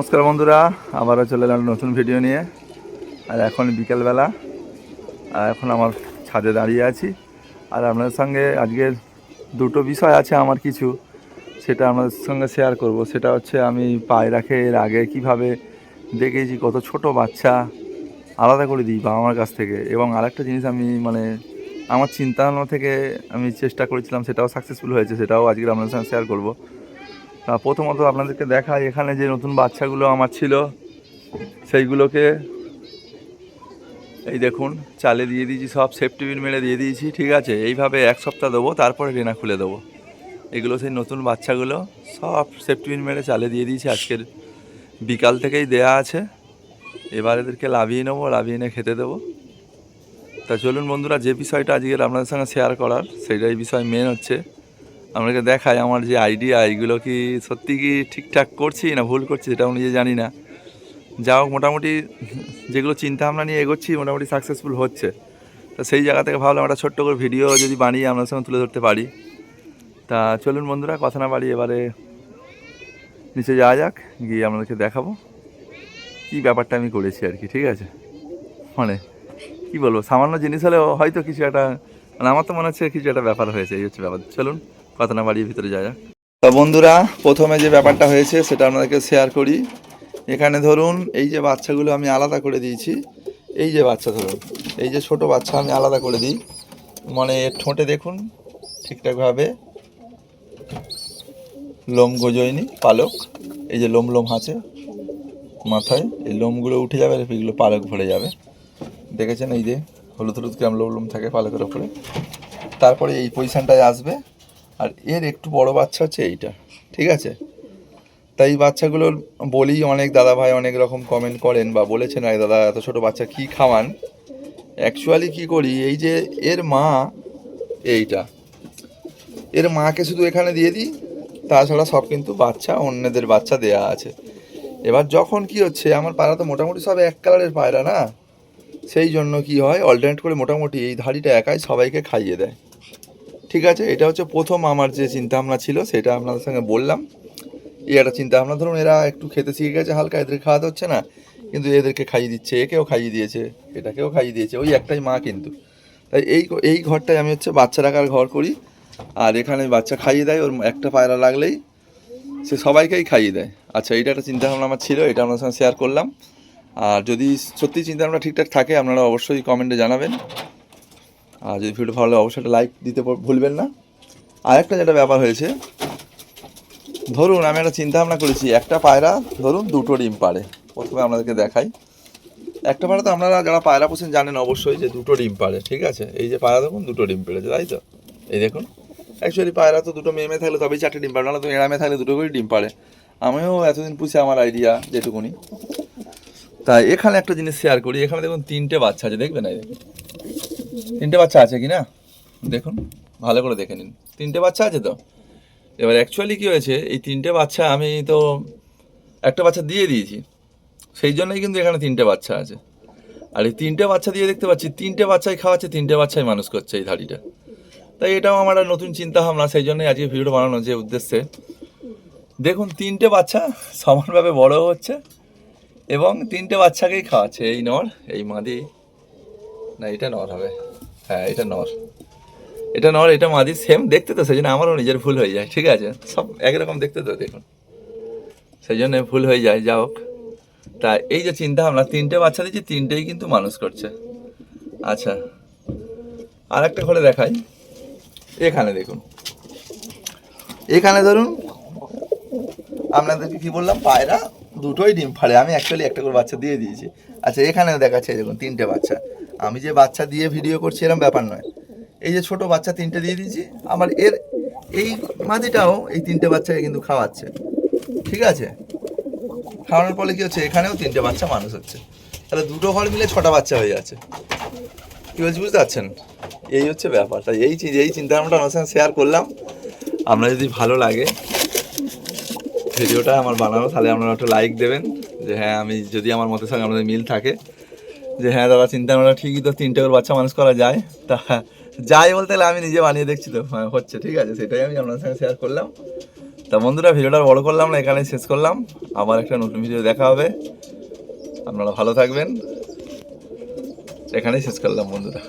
নমস্কার বন্ধুরা, আবারও চলে এলাম নতুন ভিডিও নিয়ে। আর এখন বিকেলবেলা, আর এখন আমার ছাদে দাঁড়িয়ে আছি। আর আপনাদের সঙ্গে আজকের দুটো বিষয় আছে আমার কিছু, সেটা আপনাদের সঙ্গে শেয়ার করব। সেটা হচ্ছে আমি পায়রাকে এর আগে কীভাবে দেখেছি, কত ছোট বাচ্চা, আলাদা করে দিই বাবা মার কাছ থেকে। এবং আরেকটা জিনিস আমি মানে আমার চিন্তা ভাবনা থেকে আমি চেষ্টা করেছিলাম, সেটাও সাকসেসফুল হয়েছে, সেটাও আজকে আপনাদের সঙ্গে শেয়ার করব। প্রথমত আপনাদেরকে দেখাই, এখানে যে নতুন বাচ্চাগুলো আমার ছিল, সেইগুলোকে এই দেখুন, চালে দিয়ে দিয়েছি, সব সেফটি বিন দিয়ে দিয়েছি, ঠিক আছে? এইভাবে এক সপ্তাহ দেবো, তারপরে রেনা খুলে দেবো। এগুলো সেই নতুন বাচ্চাগুলো, সব সেফটি বিন মেরে চালে দিয়ে দিয়েছি, আজকের বিকাল থেকেই দেয়া আছে। এবার এদেরকে লাভিয়ে নেব, লাভিয়ে এনে খেতে দেবো। তা চলুন বন্ধুরা, যে বিষয়টা আজকের আপনাদের সঙ্গে শেয়ার করার সেটাই বিষয় মেন হচ্ছে। আপনাকে দেখাই আমার যে আইডিয়া এইগুলো কি সত্যি কি ঠিকঠাক করছি না ভুল করছি সেটাও নিজে জানি না। যা হোক, মোটামুটি যেগুলো চিন্তা ভাবনা নিয়ে এগোচ্ছি, মোটামুটি সাকসেসফুল হচ্ছে। তো সেই জায়গা থেকে ভাবলাম একটা ছোট্ট করে ভিডিও যদি বানিয়ে আপনার সঙ্গে তুলে ধরতে পারি। তা চলুন বন্ধুরা, কথা না বাড়ি এবারে নিচে যাওয়া যাক, গিয়ে আপনাদেরকে দেখাবো কী ব্যাপারটা আমি করেছি আর কি, ঠিক আছে? মানে কী বলব, সামান্য জিনিস হলেও হয়তো কিছু একটা মানে আমার তো মনে হচ্ছে কিছু একটা ব্যাপার হয়েছে, এই হচ্ছে ব্যাপার। চলুন কথা না বাড়িয়ে ভিতরে যাক তো বন্ধুরা, প্রথমে যে ব্যাপারটা হয়েছে সেটা আপনাদেরকে শেয়ার করি। এখানে ধরুন, এই যে বাচ্চাগুলো আমি আলাদা করে দিয়েছি, এই যে বাচ্চা ধরুন, এই যে ছোট বাচ্চা আমি আলাদা করে দিই। মানে এর ঠোঁটে দেখুন, ঠিকঠাকভাবে লোম গজয়নি, পালক, এই যে লোম লোম আছে মাথায়, এই লোমগুলো উঠে যাবে আর এগুলো পালক ভরে যাবে। দেখেছেন এই যে হলুদ হলুদ কিরম লোম লোম থাকে পালকের ওপরে তারপরে এই পজিশানটায় আসবে। আর এর একটু বড় বাচ্চা হচ্ছে এইটা। ঠিক আছে? তাই বাচ্চাগুলোর বলি, অনেক দাদা ভাই অনেক রকম কমেন্ট করেন বা বলেছেন, আরে দাদা, এত ছোট বাচ্চা কি খাওয়ান? অ্যাকচুয়ালি কি করি, এই যে এর মা, এইটা। এর মাকে শুধু এখানে দিয়ে দিই, তাছাড়া সব কিন্তু বাচ্চা, অন্যদের বাচ্চা দেয়া আছে। এবার যখন কি হচ্ছে, আমার পায়রা তো মোটামুটি সব এক কালারের পায়রা না? সেই জন্য কি হয় অল্টারনেট করে মোটামুটি এই ধাড়িটা একাই সবাইকে খাইয়ে দেয়। ঠিক আছে, এটা হচ্ছে প্রথম আমার যে চিন্তাভাবনা ছিল, সেটা আপনাদের সঙ্গে বললাম। এই একটা চিন্তা ভাবনা ধরুন এরা একটু খেতে শিখে গেছে, হালকা এদের খাওয়াতে হচ্ছে না, কিন্তু এদেরকে খাইয়ে দিচ্ছে, একেও খাইয়ে দিয়েছে, এটাকেও খাইয়ে দিয়েছে, ওই একটাই মা কিন্তু। তাই এই এই ঘরটায় আমি হচ্ছে বাচ্চা রাখার ঘর করি, আর এখানে বাচ্চা খাইয়ে দেয়, ওর একটা পায়রা লাগলেই সে সবাইকেই খাইয়ে দেয়। আচ্ছা এইটা একটা চিন্তাভাবনা আমার ছিল, এটা আপনার সঙ্গে শেয়ার করলাম। আর যদি সত্যি চিন্তাভাবনা ঠিকঠাক থাকে, আপনারা অবশ্যই কমেন্টে জানাবেন। আর যদি ভিডিও ভালো লাগে, অবশ্যই একটা লাইক দিতে ভুলবেন না। আর একটা যেটা ব্যাপার হয়েছে, ধরুন আমি একটা চিন্তা ভাবনা করেছি, একটা পায়রা, ধরুন দুটো ডিম পারে প্রথমে আপনাদেরকে দেখাই। একটা পায়রা তো আপনারা যারা পায়রা পোষেন জানেন অবশ্যই যে দুটো ডিম পারে ঠিক আছে? এই যে পায়রা দেখুন, দুটো ডিম পেড়েছে, তাই তো? এই দেখুন অ্যাকচুয়ালি পায়রা তো দুটো মেয়ে থাকলে তবেই চারটে ডিম পারে নাহলে তো এরা থাকলে দুটো করে ডিম পারে আমিও এতদিন পুষে আমার আইডিয়া যেটুকুনি। তাই এখানে একটা জিনিস শেয়ার করি, এখানে দেখুন তিনটে বাচ্চা আছে, দেখবেন এই দেখুন তিনটে বাচ্চা আছে কি না? দেখুন, ভালো করে দেখে নিন। তিনটে বাচ্চা আছে তো? এবার অ্যাকচুয়ালি কী হয়েছে, এই তিনটে বাচ্চা আমি তো একটা বাচ্চা দিয়ে দিয়েছি, সেই জন্যই কিন্তু এখানে তিনটে বাচ্চা আছে। আর এই তিনটে বাচ্চা দিয়ে দেখতে পাচ্ছি, তিনটে বাচ্চাই খাওয়াচ্ছে, তিনটে বাচ্চাই মানুষ করছে এই ধাড়িটা। তাই এটাও আমার নতুন চিন্তা ভাবনা সেই জন্যই আজকে ভিডিও বানানো যে উদ্দেশ্যে। দেখুন, তিনটে বাচ্চা সমানভাবে বড় হচ্ছে এবং তিনটে বাচ্চাকেই খাওয়াচ্ছে। এই নর, এই মাদি না, এটা নর হবে। হ্যাঁ এটা নর। এটা নর, এটা মাদি সেম দেখতে তো সেই জন্য আমারও নিজের ভুল হয়ে যায়, ঠিক আছে? সব একরকম দেখতে তো, দেখুন। সেই জন্য ভুল হয়ে যায়, যা হোক। তা এই যে চিন্তা ভাবনা, তিনটে বাচ্চা দিচ্ছি তিনটেই কিন্তু মানুষ করছে। আচ্ছা আর একটা করে দেখাই। এখানে দেখুন। এখানে ধরুন, আপনাদেরকে কি বললাম, পায়রা দুটোই ডিম ফাড়ে। আমি অ্যাকচুয়ালি একটা করে বাচ্চা দিয়ে দিয়েছি। আচ্ছা এখানেও দেখাচ্ছে, দেখুন, তিনটে বাচ্চা। আমি যে বাচ্চা দিয়ে ভিডিও করছি এরকম ব্যাপার নয়। এই যে ছোট বাচ্চা, তিনটে দিয়ে দিয়েছি আমার এর এই মাদিটাও এই তিনটে বাচ্চাকে কিন্তু খাওয়াচ্ছে। ঠিক আছে? খাওয়ানোর ফলে কী হচ্ছে? এখানেও তিনটে বাচ্চা মানুষ হচ্ছে। তাহলে দুটো ঘর মিলে ছটা বাচ্চা হয়ে যাচ্ছে। কী বলছি, বুঝতে পারছেন? এই হচ্ছে ব্যাপার। তাই এই এই চিন্তা ভাবনাটা আমার সঙ্গে শেয়ার করলাম। আপনার যদি ভালো লাগে ভিডিওটা আমার বানানো, তাহলে আপনারা একটা লাইক দেবেন। যে হ্যাঁ আমি যদি আমার মতের সঙ্গে আপনাদের মিল থাকে। যে হ্যাঁ দাদা চিন্তা ভাবনা ঠিকই তো তিনটে করে বাচ্চা মানুষ করা যায়। তা যাই বলতে গেলে আমি নিজে বানিয়ে দেখছি তো হ্যাঁ, হচ্ছে ঠিক আছে সেটাই আমি আপনার সঙ্গে শেয়ার করলাম। তা বন্ধুরা ভিডিওটা বড় করলাম না এখানে শেষ করলাম। আবার একটা নতুন ভিডিও দেখা হবে। আপনারা ভালো থাকবেন। এখানেই শেষ করলাম বন্ধুরা।